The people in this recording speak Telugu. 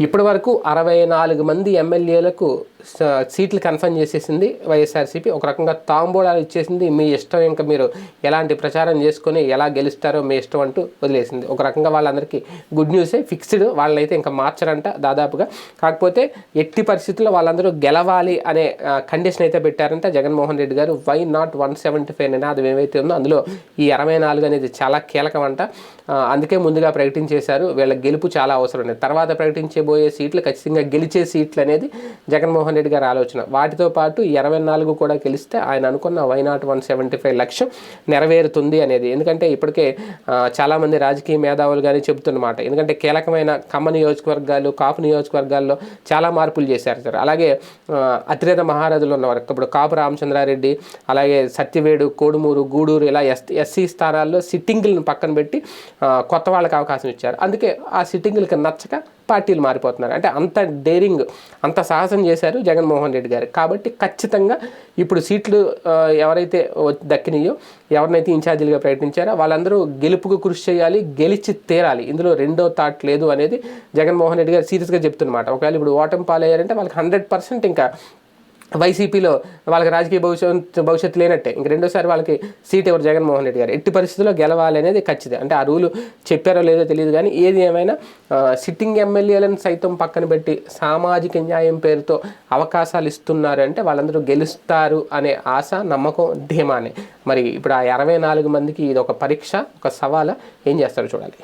ఇప్పటి వరకు అరవై నాలుగు మంది ఎమ్మెల్యేలకు సీట్లు కన్ఫర్మ్ చేసేసింది వైఎస్ఆర్సీపీ. ఒక రకంగా తాంబూలాలు ఇచ్చేసింది. మీ ఇష్టం ఇంకా మీరు ఎలాంటి ప్రచారం చేసుకొని ఎలా గెలుస్తారో మీ ఇష్టం అంటూ వదిలేసింది. ఒక రకంగా వాళ్ళందరికీ గుడ్ న్యూసే ఫిక్స్డ్. వాళ్ళైతే ఇంకా మార్చరంట దాదాపుగా. కాకపోతే ఎట్టి పరిస్థితుల్లో వాళ్ళందరూ గెలవాలి అనే కండిషన్ అయితే పెట్టారంట జగన్మోహన్ రెడ్డి గారు. Why not one seventy five నినాదం ఏమైతే ఉందో అందులో ఈ అరవై నాలుగు అనేది చాలా కీలకం అంట అందుకే ముందుగా ప్రకటించేశారు. వీళ్ళ గెలుపు చాలా అవసరం ఉంది. తర్వాత ప్రకటించబోయే సీట్లు ఖచ్చితంగా గెలిచే సీట్లు అనేది జగన్మోహన్ రెడ్డి గారి ఆలోచన. వాటితో పాటు ఇరవై నాలుగు కూడా గెలిస్తే ఆయన అనుకున్న why not one seventy five లక్ష్యం నెరవేరుతుంది అనేది. ఎందుకంటే ఇప్పటికే చాలామంది రాజకీయ మేధావులు కానీ చెబుతున్నమాట. ఎందుకంటే కీలకమైన ఖమ్మ నియోజకవర్గాలు కాపు నియోజకవర్గాల్లో చాలా మార్పులు చేశారు సార్. అలాగే అతిరేత మహారాజులు ఉన్నవారు. ఇప్పుడు కాపు రామచంద్రారెడ్డి అలాగే సత్యవేడు కోడుమూరు గూడూరు ఇలా ఎస్ ఎస్సీ స్థానాల్లో సిట్టింగులను పక్కన పెట్టి కొత్త వాళ్ళకి అవకాశం ఇచ్చారు. అందుకే ఆ సిట్టింగులకి నచ్చక పార్టీలు మారిపోతున్నారు. అంటే అంత డేరింగ్ అంత సాహసం చేశారు జగన్మోహన్ రెడ్డి గారు. కాబట్టి ఖచ్చితంగా ఇప్పుడు సీట్లు ఎవరైతే దక్కినాయో ఎవరినైతే ఇన్ఛార్జీలుగా ప్రకటించారో వాళ్ళందరూ గెలుపుకు కృషి చేయాలి గెలిచి తీరాలి. ఇందులో రెండో థాట్ లేదు అనేది జగన్మోహన్ రెడ్డి గారు సీరియస్గా చెప్తున్నమాట. ఒకవేళ ఇప్పుడు ఓటమి పాలయ్యారంటే వాళ్ళకి హండ్రెడ్ పర్సెంట్ ఇంకా వైసీపీలో వాళ్ళకి రాజకీయ భవిష్యత్ భవిష్యత్తు లేనట్టే. ఇంక రెండోసారి వాళ్ళకి సీట్ ఎవరు? జగన్మోహన్ రెడ్డి గారు. ఎట్టి పరిస్థితుల్లో గెలవాలి అనేది ఖచ్చితం. అంటే ఆ రూలు చెప్పారో లేదో తెలియదు కానీ ఏది ఏమైనా సిట్టింగ్ ఎమ్మెల్యేలను సైతం పక్కన పెట్టి సామాజిక న్యాయం పేరుతో అవకాశాలు ఇస్తున్నారు అంటే వాళ్ళందరూ గెలుస్తారు అనే ఆశ నమ్మకం ధీమానే. మరి ఇప్పుడు ఆ అరవై నాలుగు మందికి ఇది ఒక పరీక్ష ఒక సవాల్? ఏం చేస్తారో చూడాలి.